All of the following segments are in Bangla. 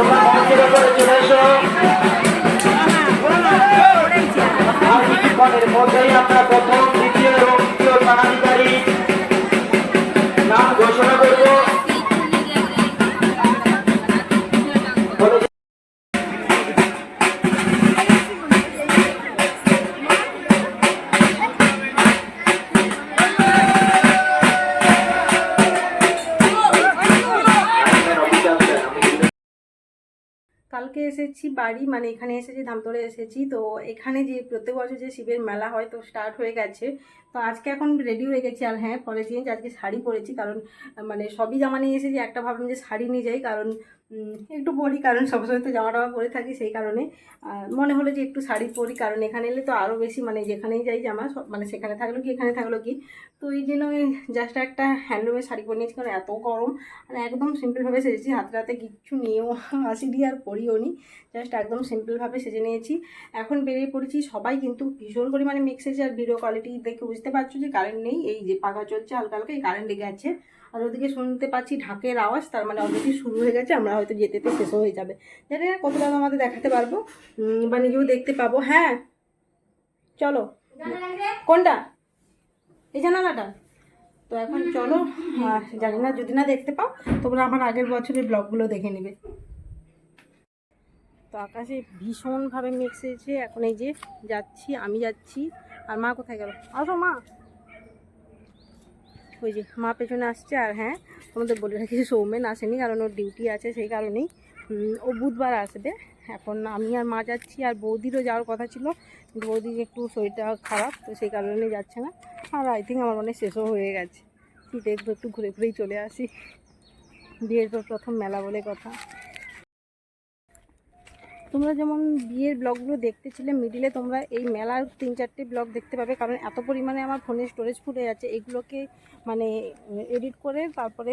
তোমরা মঞ্চের উপরে চলে এসো কিছুক্ষণের মধ্যেই আমরা প্রথম দ্বিতীয় এবং তৃতীয় স্থানাধিকারী এসেছি বাড়ি মানে এখানে এসেছি, ধামতলে এসেছি। তো এখানে যে প্রত্যেক বছর যে শিবের মেলা হয়, তো স্টার্ট হয়ে গেছে। তো আজকে এখন রেডি হয়ে গেছি। আর হ্যাঁ চেঞ্জ আজকে শাড়ি পরেছি, কারণ মানে সবই জামা নিয়ে এসেছি। একটা ভাবলাম যে শাড়ি নিয়ে যাই, কারণ একটু পরি, কারণ সবসময় তো জামা টামা পরে থাকি সেই কারণে। মনে হলো যে একটু শাড়ি পরি, কারণ এখানে এলে তো আরও বেশি মানে যেখানেই যাই জামা মানে সেখানে থাকল কি, এখানে থাকল কি। তো এই জন্য জাস্ট একটা হ্যান্ডলুমের শাড়ি পরে নিয়েছি, কারণ এত গরম। মানে একদম সিম্পলভাবে সেজেছি, হাতে হাতে কিচ্ছু নিয়েও আসিনি আর পরিও নি। জাস্ট একদম সিম্পলভাবে সেজে নিয়েছি। এখন বেরিয়ে পড়েছি, সবাই কিন্তু ভীষণ পরিমাণে মিক্সেছে আর ভিডিও কোয়ালিটি দেখে বুঝতে পারছ যে কারেন্ট নেই। এই যে পাখা চলছে হালকা হালকা, এই কারেন্ট লেগে আছে। আর ওদিকে শুনতে পাচ্ছি ঢাকের আওয়াজ তার মানে অলরেডি শুরু হয়ে গেছে আমরা হয়তো যেতে যেতে শেষও হয়ে যাবে। জানি না কতটা আমাদের দেখাতে পারব বা নিজেও দেখতে পাবো। হ্যাঁ চলো। কোনটা? এই জানালাটা? তো এখন চলো জানি না যদি না দেখতে পাও তোমরা আমার আগের বছরের ব্লগগুলো দেখে নেবে। তো আকাশে ভীষণভাবে মিক্স হয়েছে এখন এই যে যাচ্ছি আমি যাচ্ছি। আর মা কোথায় গেল? আসো মা। ওই যে মা পেছনে আসছে আর হ্যাঁ তোমাদের বলে রাখি সৌমেন আসেনি কারণ ওর ডিউটি আছে সেই কারণেই। ও বুধবার আসবে। এখন আমি আর মা যাচ্ছি আর বৌদিরও যাওয়ার কথা ছিল। বৌদির একটু শরীরটা খারাপ, তো সেই কারণে যাচ্ছে না। আর আই থিঙ্ক আমার মনে শেষও হয়ে গেছে। কি দেখব, একটু ঘুরে ঘুরেই চলে আসি। বিয়ের পর প্রথম মেলা বলে কথা। তোমরা যেমন বিয়ের ব্লগগুলো দেখতেছিলে মিডিলে তোমরা এই মেলার তিন চারটে ব্লগ দেখতে পাবে কারণ এত পরিমাণে আমার ফোনে স্টোরেজ ফুটে যাচ্ছে এগুলোকে মানে এডিট করে তারপরে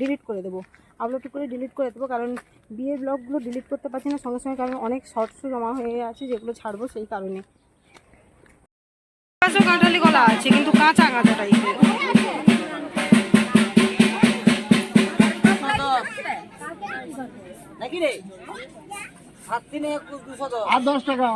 ডিলিট করে দেবো। আপলোড করে ডিলিট করে দেবো কারণ বিয়ের ব্লগগুলো ডিলিট করতে পারছি না সঙ্গে সঙ্গে কারণ অনেক শর্টসও জমা হয়ে আছে যেগুলো ছাড়বো সেই কারণে। কাঁঠালি আছে কিন্তু কাঁচা কাঁচা টাইপের নাকি রে? আর দশ টাকা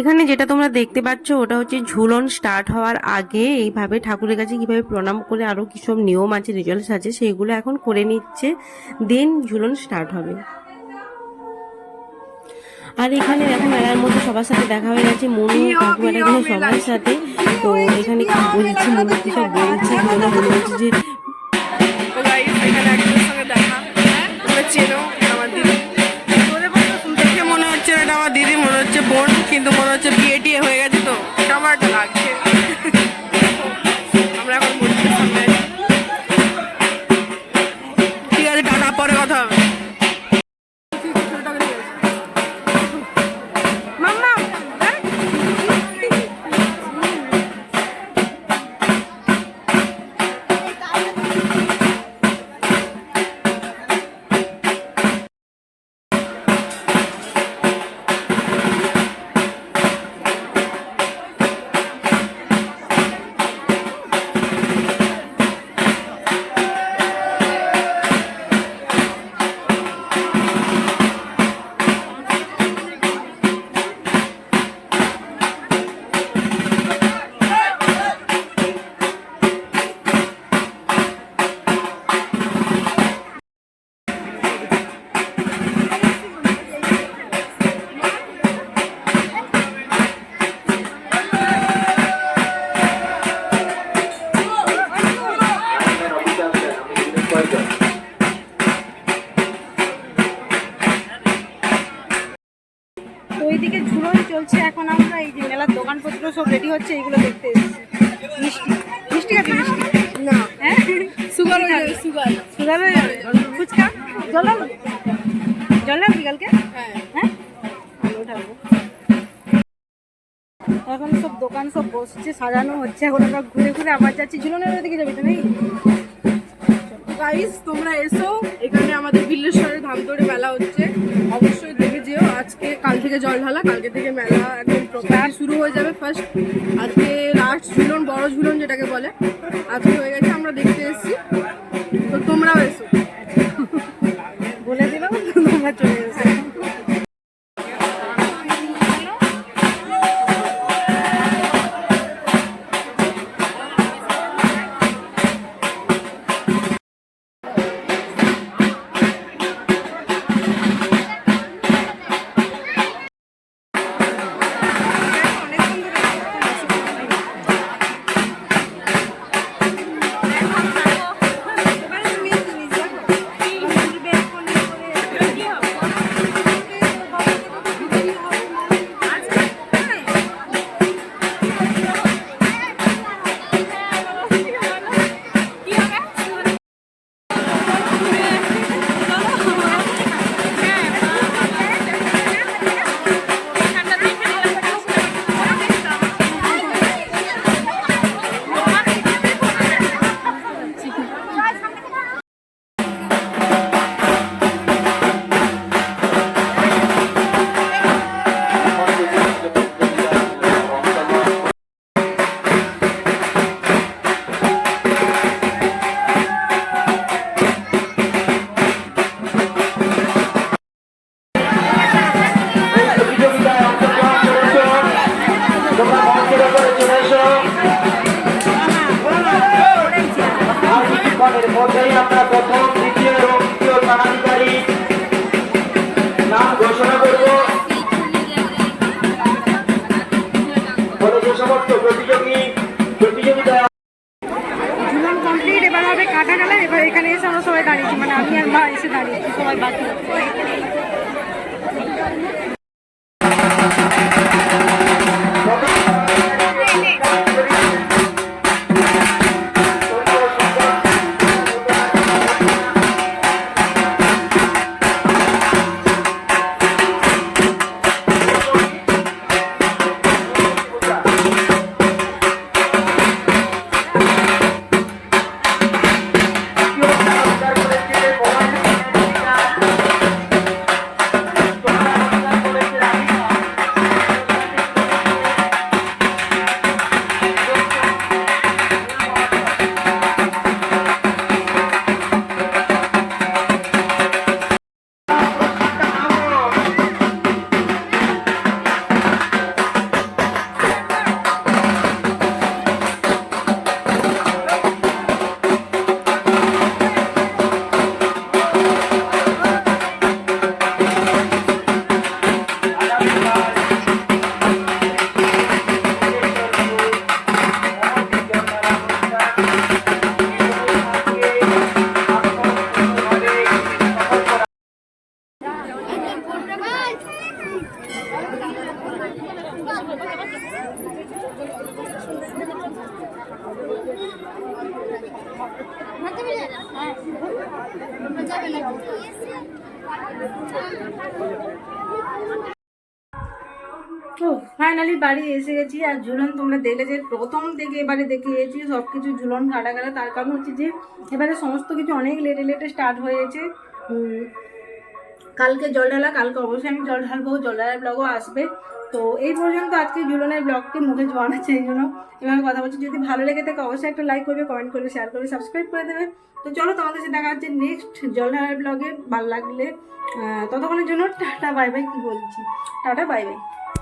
এখানে যেটা তোমরা দেখতে পাচ্ছ ওটা হচ্ছে ঝুলন স্টার্ট হওয়ার আগে এইভাবে ঠাকুরের কাছে কীভাবে প্রণাম করে আরও কিসব নিয়ম আছে রিচুয়ালস আছে সেইগুলো এখন করে নিচ্ছে দেন ঝুলন স্টার্ট হবে। আর এখানে দেখো মেলার মধ্যে সবার সাথে দেখা হয়ে গেছে মনু এখানে সবার সাথে। তো এখানে কি বলছি মনু কি সব বলছে মনে হচ্ছে যে দেখা। হবে হচ্ছে এইগুলো দেখতে এসেছি মিষ্টি। মিষ্টি খাবি মিষ্টি? না। হ্যাঁ? Sugar sugar. হয়ে যাবে? ফুচকা? জল? জল কালকে? হ্যাঁ। আমি এখন সব দোকান সব বসছে সাজানো হচ্ছে। এখন আমরা ঘুরে ঘুরে আবার যাচ্ছি। ঝুলনের দিকে যাবি তো নাকি? গাইস তোমরা এসো। এখানে আমাদের বিল্লেশ্বরের ধাম ধরে মেলা হচ্ছে। অবশ্যই দেখে যেও। আজকে কাল থেকে জল ঢালা কালকে থেকে মেলা একদম প্রপার শুরু হয়ে যাবে ফার্স্ট আজকে লাস্ট ঝুলন বড় ঝুলন যেটাকে বলে। আজকে হয়ে গেছে আমরা দেখতে এসেছি। তো তোমরাও এসো। বলে দিলাম তোমরা চলে এসো। প্রতিযোগী ফাইনালি বাড়ি এসে গেছি আর ঝুলন তোমরা দেখলে যে প্রথম থেকে এবারে দেখে গেছি সব কিছু ঝুলন কাটা গেলে তার কারণ হচ্ছে যে এবারে সমস্ত কিছু অনেক লেটে লেটে স্টার্ট হয়েছে। কালকে জল ঢালা, কালকে অবশ্যই আমি জল ঢালবো, জল ঢালার ব্লগও আসবে। তো এই পর্যন্ত আজকে জুলনের ব্লগটি মুখে জোয়ান আছে এই জন্য। এভাবে কথা বলছি, যদি ভালো লেগে থাকে অবশ্যই একটা লাইক করবে কমেন্ট করবে শেয়ার করবে সাবস্ক্রাইব করে দেবে। তো চলো তোমাদের সাথে দেখা হচ্ছে নেক্সট জল ঢালার ব্লগে ভালো লাগলে ততক্ষণের জন্য টাটা বাই বাই কী বলছি? Tata bye bye